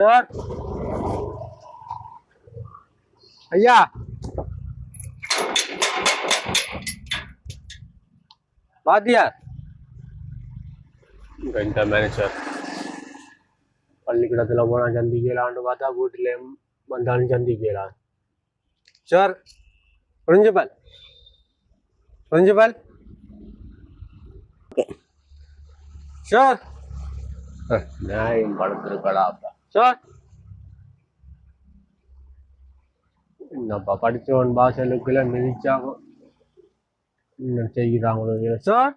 Sir ஐயா வாத்தியார் இங்க இந்த மேனேஜர் பள்ளிக்கூடத்தில் போனால் சந்திக்கலான்னு பார்த்தா வீட்டில் வந்தாலும் சந்திக்கலாம் சார் பிரின்சிபல் பிரின்சிபல் சார் நான் படுத்திருக்கடா அப்பா சார் என்னப்பா படித்தவன் பாசலுக்குள்ள மிதிச்சாகும் என்ன செய்கிறாங்களோ சார்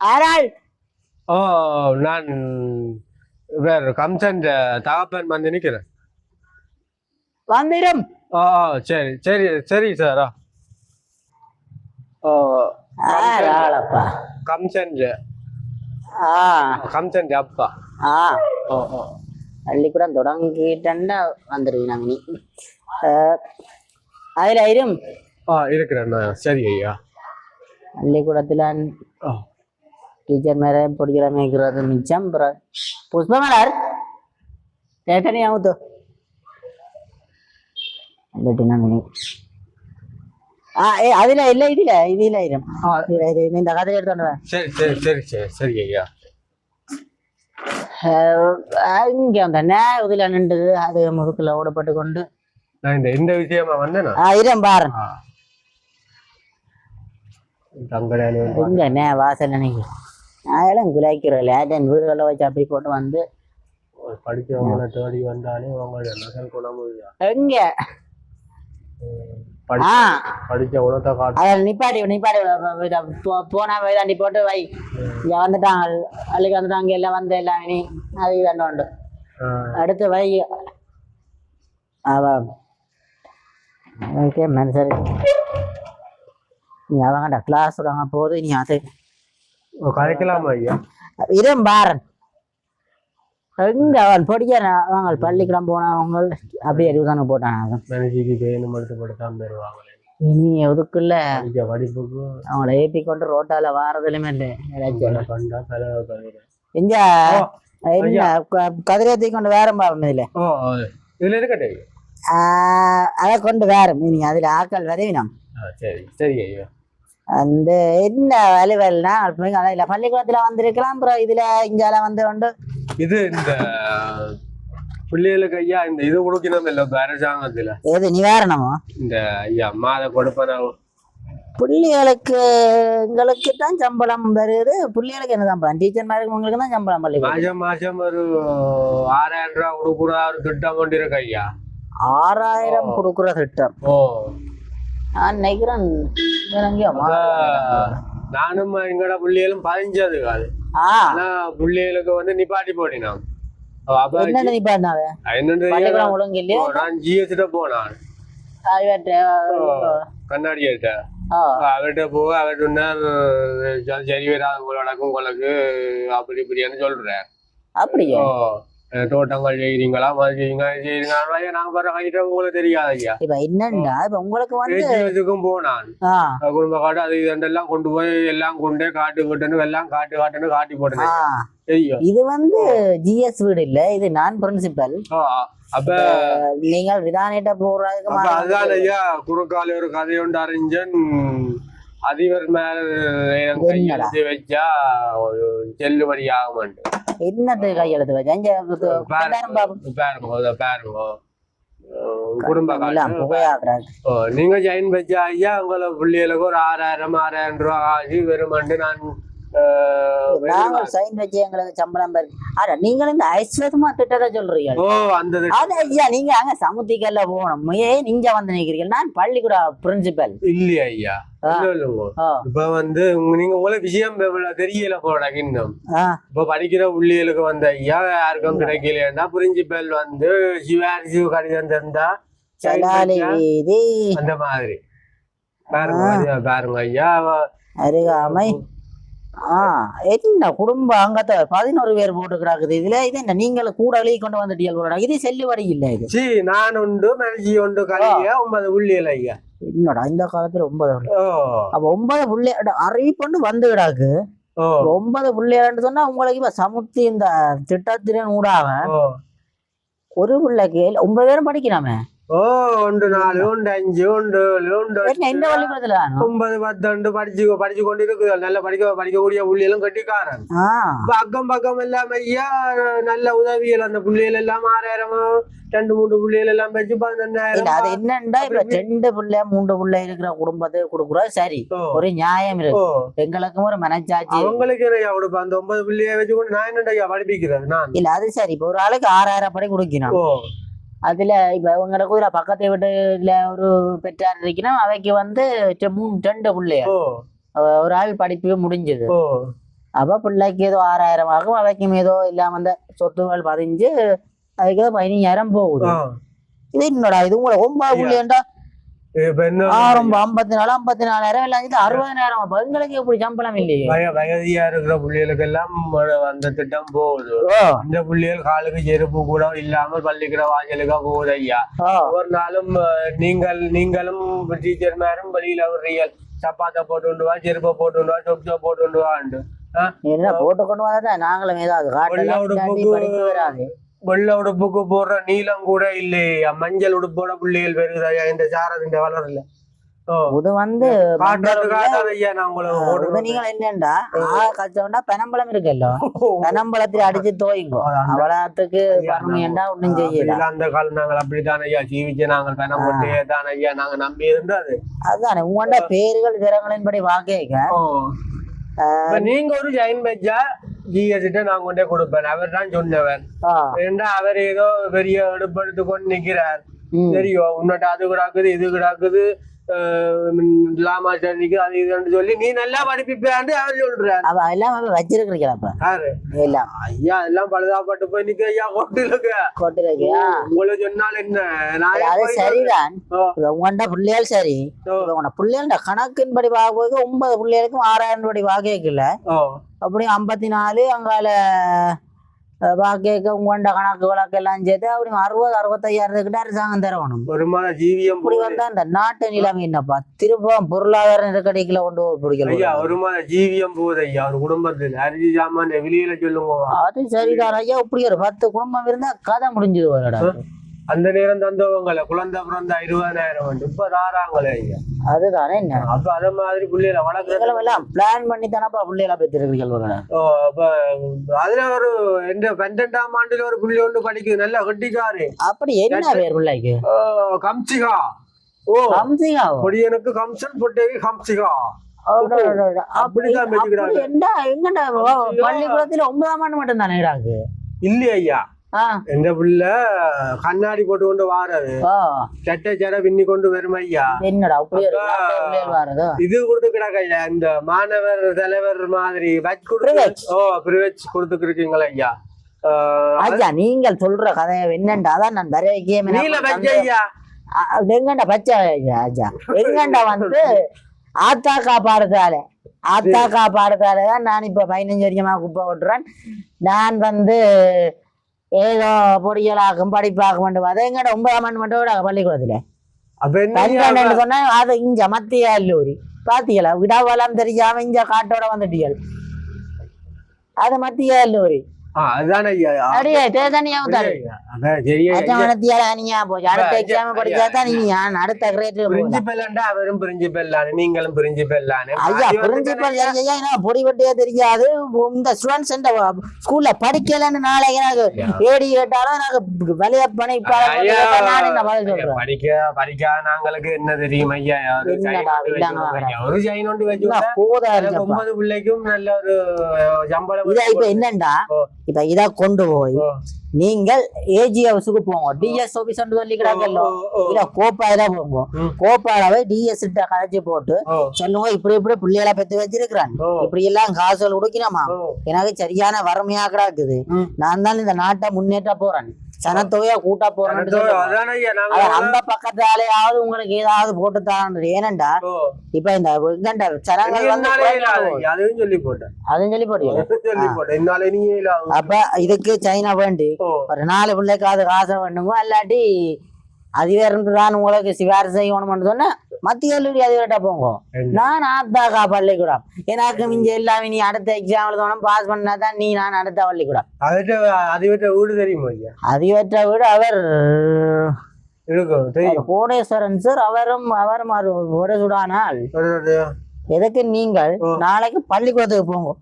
ஆராள் ஓ நான் வேற கம்சன் தகப்பன் வந்து நிற்கிறேன் வந்திடும். ஓ சரி சரி சரி சார் ஓ ஆராளப்பா. கம்சன் ஆ. கம்சன் அப்பா. ஆ. ஓ ஓ. பள்ளிக்கூடம் தொடங்கிட்டா வந்துருவீங்க நீ அதில் இரும் ஆ இருக்கிறேன் சரி ஐயா பள்ளிக்கூடத்தில் டீச்சர் மேலே பிடிக்கிற மேய்க்கிறது மிச்சம் புஷ்பமலர் கேட்டனி ஆகுத்து வந்துட்டுனா நீ ஆ ஏ அதில் இல்லை இதில் இதில் இரு. இந்த கதையை எடுத்து வந்து சரி சரி சரி சரி சரி ஐயா இங்கே அந்த நேரத்தில் நின்று அது முதுக்கில் ஓடப்பட்டு கொண்டு. நான் இந்த இந்த விஷயமா வந்தேனா? ஆ இரம் பாரு. இங்க என்ன வாசல் நினைக்கு அதெல்லாம் குலாய்க்கிறோம் லேட்டன் வீடுகளில் வச்சு அப்படி போட்டு வந்து படிச்சவங்களை தேடி வந்தாலே அவங்களோட நகல் குணம் எங்க? படிச்ச காட்டு. அதில் நிப்பாட்டி நிப்பாட்டி போனா வேதாண்டி போட்டு வை. இங்க வந்துட்டாங்க அள்ளிக்கு வந்துட்டாங்க எல்லாம் வந்து எல்லாம் இனி அது இதாண்ட உண்டு. அடுத்து வை. அவ ஓகே மனுஷர் நீ அவங்கடா கிளாஸ் போது நீ அது கதைக்கலாமா ஐயா? இரும் பாரன். எங்க அவன் படிக்கிறான்? அவங்க பள்ளிக்கூடம் போனவங்க அப்படியே இருபதானு போட்டான் பேனு மட்டும் படுத்தாம தருவாங்களே. இனி எதுக்குள்ள அவங்கள ஏற்றி கொண்டு ரோட்டால வாரதுலையுமே இல்லை க- கதிரேத்தி கொண்டு வேற பாவம் இதுல. இதுல இருக்கட்டே அதை கொண்டு வேற நீ அதுல ஆக்கள் வரைவினம் ஆ சரி சரி ஐயா. அந்த என்ன வலுவல்னா இல்ல. பள்ளிக்கூடத்துல வந்திருக்கலாம் அப்புறம் இதுல இங்கால வந்து கொண்டு இது இந்த பிள்ளைகளுக்கு ஐயா இந்த இது கொடுக்கணும் இல்ல அரசாங்கத்துல ஏது நிவாரணமோ? இந்த ஐயா மாத கொடுப்பன. புள்ளிகளுக்கு எங்களுக்கு தான் சம்பளம் வருது. புள்ளிகளுக்கு என்ன சம்பளம்? டீச்சர் மாதிரி உங்களுக்கு தான் சம்பளம் பள்ளிக்கூடம்? மாசம் மாசம் ஒரு ஆறாயிரம் ரூபா கொடுக்குற ஒரு திட்டம் கொண்டு இருக்கு ஐயா. ஆறாயிரம் கொடுக்குற திட்டம். ஓ. நான் நினைக்கிறேன். நானும் எங்கட புள்ளிகளும் பதிஞ்சது காது. ஆனா புள்ளிகளுக்கு வந்து நிப்பாட்டி போட்டினான். ஆ அவர்கிட்ட போக அவர் சொன்னார் "சரி, வராது உங்களோடக்கும் உங்களுக்கு அப்படி இப்படின்னு சொல்றேன். அப்படியா? தோட்டங்கள் செய்கிறீங்களா மாதிரி செய்யுங்க செய்யுங்க நாங்க வர கையிட்ட உங்களுக்கு தெரியாது ஐயா இப்ப என்னண்டா இப்ப உங்களுக்கு வந்து ஜிஎஸ்க்கும் போனான் குடும்ப காடு அது இதெல்லாம் கொண்டு போய் எல்லாம் கொண்டே காட்டு விட்டுன்னு எல்லாம் காட்டு காட்டுன்னு காட்டி ஐயோ இது வந்து ஜிஎஸ் வீடு இல்ல இது நான் பிரின்சிபல் அப்ப நீங்கள் விதானிட்ட போறதுக்கு அதுதான் ஐயா குறுக்கால ஒரு கதை ஒன்று அறிஞ்சன் அதிபர் மேல கையெழுத்து வச்சா செல்லுபடி ஆகுமாண்டு என்னது கையெழுத்து வச்சு? குடும்ப நீங்க ஜாயின் வச்சா ஐயா உங்களை பிள்ளைகளுக்கு ஒரு ஆறாயிரம் ஆறாயிரம் ரூபா ஆகி வெறுமண்டு நான் நாங்க சைன் வச்சு எங்களுக்கு சம்பளம் பெரு. ஆனா நீங்கள் இந்த ஐஸ்வரமா திட்டத்தை சொல்றீங்க. ஓ அது ஐயா நீங்க அங்க சமுத்திக்கல்ல போகணும். ஏன் நீங்க வந்து நிக்கிறீங்க. நான் பள்ளிக்கூட பிரின்சிபல் இல்லையா ஐயா? இப்ப வந்து நீங்க உங்களுக்கு விஷயம் தெரியல போட இன்னும். இப்ப படிக்கிற உள்ளிகளுக்கு வந்த ஐயா யாருக்கும் கிடைக்கலையா பிரின்சிபல் வந்து சிவாரிசி கடிதம் தந்தா அந்த மாதிரி. பாருங்க பாருங்க ஐயா அருகாமை. ஆ என்ன குடும்ப அங்கத்தை பதினோரு பேர் போட்டு கிடக்குது இதுல இது என்ன? நீங்கள் கூட எழுதி கொண்டு வந்துட்டீங்க போல இது செல்லுபடி இல்லை இது. சி நான் உண்டு மனசி உண்டு கலைய ஒன்பது உள்ளியல் ஐயா. என்னடா இந்த காலத்துல ஒன்பது அப்ப ஒன்பது புள்ளி அறிவிப்பொண்டு வந்து கிடாக்கு ஒன்பது புள்ளியான்னு சொன்னா உங்களுக்கு இப்ப சமுத்தி இந்த திட்டத்தின் ஊடாக ஒரு பிள்ளைக்கு ஒன்பது பேரும் படிக்கிறாமே ஓ ஒன்று நாலு ஒன்று அஞ்சு ஒன்று ஏழு ஒன்று என்ன இந்த பள்ளிக்கூடத்துல தானோ? ஒன்பது பத்து படிச்சு படிச்சு கொண்டு இருக்குது நல்ல படிக்க படிக்கக்கூடிய புள்ளியெல்லாம் கட்டிக்காரன். அக்கம் பக்கம் எல்லாம் ஐயா நல்ல உதவிகள். அந்த புள்ளிகள் எல்லாம் ஆறாயிரம் ரெண்டு மூணு புள்ளிகள் எல்லாம் வச்சு இல்ல அது பதினெண்டாயிரம் என்னண்டா இப்ப ரெண்டு பிள்ளை மூன்று பிள்ளை இருக்கிற குடும்பத்துக்கு கொடுக்குறோம். சரி ஒரு நியாயம் இருக்கு. எங்களுக்கும் ஒரு மனச்சாட்சி. அவங்களுக்கு என்னையா கொடுப்பேன் அந்த ஒன்பது புள்ளியை வச்சு கொண்டு நான் என்னடா படிப்பிக்கிறது? நான். இல்ல அது சரி. இப்ப ஒரு ஆளுக்கு ஆறாயிரம் படி கொடுக்கணும். அதுல இப்ப உங்களுக்கு ஒரு பக்கத்து வீட்டுல ஒரு பெற்றார் இருக்கணும் அவைக்கு வந்து மூணு ரெண்டு பிள்ளைய. ஒரு ஆள் படிப்பு முடிஞ்சது. அப்ப பிள்ளைக்கு ஏதோ ஆறாயிரம் ஆகும் அவைக்கும் ஏதோ இல்லாம அந்த சொத்துகள் பதிஞ்சு அதுக்கு ஏதோ பதினஞ்சாயிரம் போகுது. இது என்னடா இது உங்களை ஒன்பது. பிள்ளைண்டா ஆரம்பம் ஐம்பத்தி நாலு ஐம்பத்தி நாலாயிரம் எல்லாம் இது அறுபதாயிரம் எங்களுக்கு எப்படி சம்பளம் இல்லையே? வய வயதியா இருக்கிற புள்ளிகளுக்கு எல்லாம் அந்த திட்டம் போகுது. ஓ. அந்த புள்ளிகள் காலுக்கு செருப்பு கூட இல்லாமல் பள்ளிக்கிற வாசலுக்கா போகுது ஐயா. ஒவ்வொரு நாளும் நீங்கள் நீங்களும் டீச்சர் மேரும் வெளியில விடுறீங்க சப்பாத்தை போட்டு கொண்டு வா செருப்பை போட்டு கொண்டு வா போட்டு கொண்டு வாண்டு என்ன போட்டு கொண்டு வந்தா நாங்களும் ஏதாவது வெள்ளை உடுப்புக்கு- போடுற நீளம் கூட இல்லையா. மஞ்சள் உடுப்போட புள்ளிகள் ஐயா இந்த சாரதிന്റെ வளரல. இது வந்து நீங்கள் என்னண்டா? ஆ கச்சவண்டா பெனம்பழம் இருக்குல்ல? பெனம்பழத்துல அடிச்சு தோயுங்கோ. அவ்வளவுக்கு பரமையண்டா ஒண்ணும் செய்யல? அந்த காலம் நாங்கள் அப்படித்தான் ஐயா. ஜீவிச்சு நாங்கள் பணம் கொண்டே தான் ஐயா. நாங்க நம்பி இருந்தது அதுதானே உங்கள்ட பேர்கள் விவரங்களின்படி வாக்கேக்க நீங்க ஒரு ஜெயின் பஜ்ஜா? ஜிஎஸ்கிட்ட நான் கொண்டே கொடுப்பேன். அவர் தான் சொன்னவர் ஏண்டா அவர் ஏதோ பெரிய எடுப்படுத்து கொண்டு நிக்கிறார். தெரியும். உன்னட்ட அது கிடாக்குது இது கிடாக்குது லாமா நிக்குது அது இதுன்னு சொல்லி நீ நல்லா படிப்பிப்பாண்டு அவர் சொல்றார் அவ எல்லாம் வச்சிருக்கிறீங்களா யாரு? எல்லாம். ஐயா எல்லாம் பழுதாப்பட்டு போய் நிக்க ஐயா கொட்டுலுக்கு. கொட்டிருக்கியா உங்களுக்கு சொன்னால் என்ன? அது சரிதான். உங்கள்ட பிள்ளைகள் சரி. உங்களோட பிள்ளைகள கணக்கின்படி பார்க்கும்போது ஒன்பது பிள்ளைகளுக்கும் ஆறாயிரம் படி வாக்கேக்கல ஓ. அப்படியும் ஐம்பத்தி நாலு அங்கால வாக்கேக்க உங்கள்ட கணக்கு வழக்கு எல்லாம் சேர்த்து அப்படியும் அறுபது அறுபத்தையாயிரத்துக்கிட்ட அரசாங்கம் தரணும் ஒரு மாத ஜீவியம் இப்படி. வந்தா இந்த நாட்டு நிலைமை என்னப்பா திருப்பம் பொருளாதார நெருக்கடிக்குள்ள கொண்டு போய் ஐயா மாத ஜீவியம் போகுது ஐயா ஒரு குடும்பத்தில் அரிசி சாமான் வெளியில சொல்லுங்க அது சரிதான் ஐயா இப்படி ஒரு பத்து குடும்பம் இருந்தா கதை முடிஞ்சது ஒரு இடம் அந்த நேரம் தந்தவங்கள குழந்தை பிறந்த இருபதாயிரம் வந்து இப்ப தாராங்களே ஐயா. அதுதானே என்ன? அப்ப அத மாதிரி பிள்ளைகளை வளர்க்குறது. நீங்களும் எல்லாம் பிளான் பண்ணி தானப்பா பிள்ளைகளை இடம். ஓ, அப்ப அதுல ஒரு இந்த பன்னெண்டாம் ஆண்டுல ஒரு புள்ளி ஒண்ணு படிக்குது நல்லா கட்டிக்காரு. அப்படி என்ன பேர் பிள்ளைக்கு? ஓ, கம்சிகா. ஓ கம்சிகாவோ? பொடியனுக்கு கம்சன் பொட்டேக்கு கம்சிகா. அப்படி அப்படிதான் என்ன எங்கடா பள்ளிக்கூடத்துல ஒன்பதாம் ஆண்டு மட்டும் தானே இல்லையா ஐயா. எந்த புள்ள கண்ணாடி போட்டு கொண்டு வாரது சட்டை சடை பின்னி கொண்டு வரும் ஐயா. என்னடா இது கொடுத்து கிடக்கையா இந்த மாணவர் தலைவர் மாதிரி வச்சு. கொடுத்து ஓ பிரிவெச் கொடுத்துருக்கீங்களா ஐயா. ஆஹ், ஐயா நீங்கள் சொல்ற கதை என்னண்டா? அதான் நான் வர நீல வச்ச வைக்கே ஐயா. எங்கண்டா பச்சை ஐயா ஐயா? எங்கண்டா வந்து ஆத்தா காப்பாடுதால ஆத்தா காப்பாடுதால தான் நான் இப்ப பதினஞ்சு வருஷமா குப்பை ஓட்டுறேன். நான் வந்து ஏதோ பொடியலாகும் படிப்பாகும் அதை எங்கட ஒன்பதாம் ஆண்டு மட்டும் விட பள்ளிக்கூடத்துல சொன்னா அது இங்க மத்திய அல்லூரி பாத்தீங்களா விடாவெல்லாம் தெரியாம இங்க காட்டோட வந்துட்டீர்கள் அது மத்திய அல்லூரி ஐயா. அப்படியே அதான் ஐயா. போச்சு. அடுத்த எக்ஸாம் படிச்சா தான் நீ நான் அடுத்த கிரேட் பிரின்சிபல்ண்டா அவரும் பிரின்சிபல் தானே நீங்களும் பிரின்சிபல் தானே ஐயா பிரின்சிபல் ஐயா. ஐயா பொடி பட்டியே தெரியாது. இந்த ஸ்டூடெண்ட்ஸ் ஸ்கூல்ல படிக்கலன்னு நாளைக்கு எனக்கு ஏடி கேட்டாலும் எனக்கு வலிய பணி ஐயா, நான் என்ன பதில் சொல்றேன். படிக்க படிக்காத நாங்களுக்கு என்ன தெரியும் ஐயா? ஒரு ஒன்று வச்சு என்ன போதா ஒன்பது பிள்ளைக்கும் நல்ல ஒரு சம்பளம் இத இப்ப என்னண்டா. இப்ப இத கொண்டு போய் நீங்கள் ஏஜி ஹவுஸுக்கு போங்க. டிஎஸ் ஆபீஸ் சொல்லி ஓ, இல்ல கோப்பாயில போங்க. போய் டிஎஸ் கதைச்சு போட்டு சொல்லுங்க இப்படி இப்படி பிள்ளைகளை பெத்து வச்சிருக்கிறான். இப்படி எல்லாம் காசுகள் கொடுக்கணுமா? ஓ. எனக்கு சரியான வறுமையா கிடக்குது. ம். நான் தான் இந்த நாட்டை முன்னேற்ற போறேன். சனத்தொகையா கூட்ட போறேன்னு அந்த பக்கத்தாலேயாவது உங்களுக்கு ஏதாவது போட்டு தரான் ஏனண்டா இப்ப இந்த இங்கண்ட சனங்கள் அதையும் சொல்லி போட்டேன். சொல்லி போட்டீங்க அதையும் சொல்லி இல்லாத அப்ப இதுக்கு சைனா வேண்டி ஒரு நாலு பிள்ளைக்காவது காசை வேணுங்க இல்லாட்டி அது வேறு தான் உங்களுக்கு சிபாரிசு செய்யணும்னு சொன்னா மத்திய கல்லூரி அதிபர்கிட்ட போங்க. நான் ஆத்தாக்கா பள்ளிக்கூடம். எனக்கு மிஞ்ச எல்லாமே நீ அடுத்த எக்ஸாம் எழுதணும் பாஸ் பண்ணா தான் நீ நான் அடுத்த பள்ளிக்கூடம். அதிபர்கிட்ட வீடு தெரியுமா அதிபற்ற விட அவர் கோடேஸ்வரன் சார் அவரும் அவரும் ஒரு சுடானால். எதுக்கு நீங்கள். நாளைக்கு பள்ளிக்கூடத்துக்கு போங்க.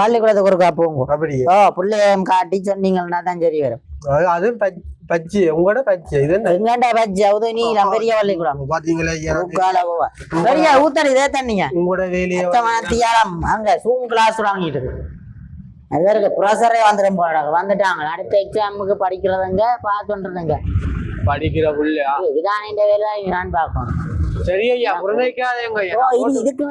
பள்ளிக்கூடத்துக்கு ஒருக்கா போங்க. ஓ பிள்ளையம் காட்டி சொன்னீங்கன்னா தான் சரி வரும். அது- அதுவும் பச்- பச்சை உங்களோட பச்சை இது எங்கண்டா பஜ்ஜி அவது நீ பெரிய பள்ளிக்கூடம் பாத்தீங்களா? ஐயா உக்கால போவா. பெரிய ஊத்தடி இதே தண்ணிங்க. உங்களோட வேலையை மத்தியானம் அங்க சூம் கிளாஸ் வாங்கிட்டு இருக்கு. அது இருக்கு. ப்ரொஃபஸரே வந்துடும் போறாங்க வந்துட்டாங்க. அடுத்த எக்ஸாமுக்கு படிக்கிறதுங்க பாஸ் பண்றதுங்க படிக்கிற புள்ளையா? இதான் இந்த வேலை. நான் பார்க்கணும் சரி ஐயா. ஐயா இது இதுக்கு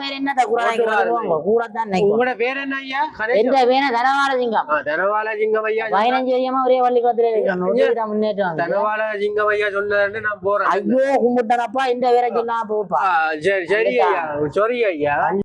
உங்களோட பேர் என்ன ஐயா? எந்த வேணா தனவாள சிங்கம் ஆ, தனவால ஜிங்கம் ஐயா பதினஞ்சு ஒரே பள்ளிக்கூடத்துல இருக்கணும் ஒரே முன்னேற்றம் வந்து. தனவால ஜிங்கம் ஐயா சொன்னதுன்னு நான் போறேன். ஐயோ கும்பிட்டனப்பா இந்த வேற சொன்னா போப்பா. ஆ, சரி சரி ஐயா. சரி ஐயா.